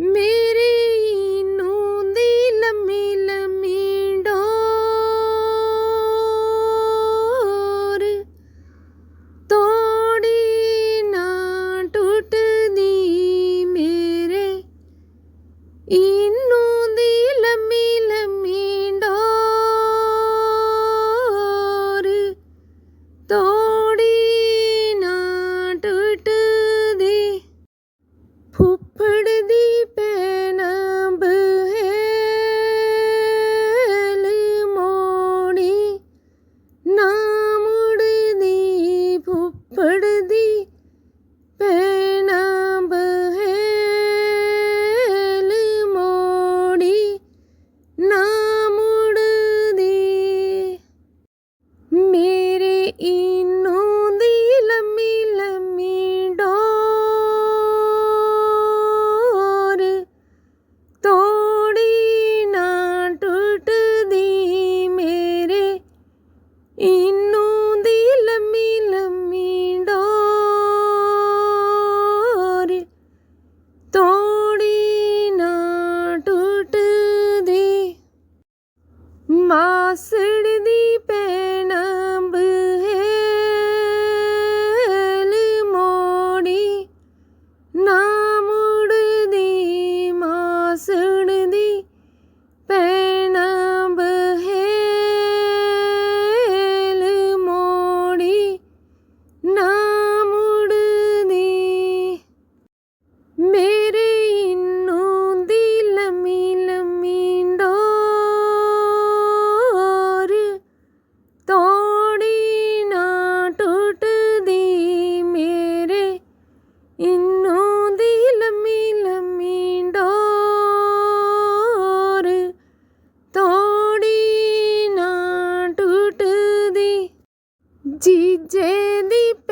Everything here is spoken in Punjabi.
ਮੇਰੀ ਨੂੰ ਦੀ ਲੰਮੀ ਲੰਮੀ ਡੋਰ ਤੋੜੀ ਨਾ ਟੁੱਟਦੀ ਮੇਰੇ ਇਨੂੰ ਮਾਸੜ ਦੀ ജിജേ ദീപ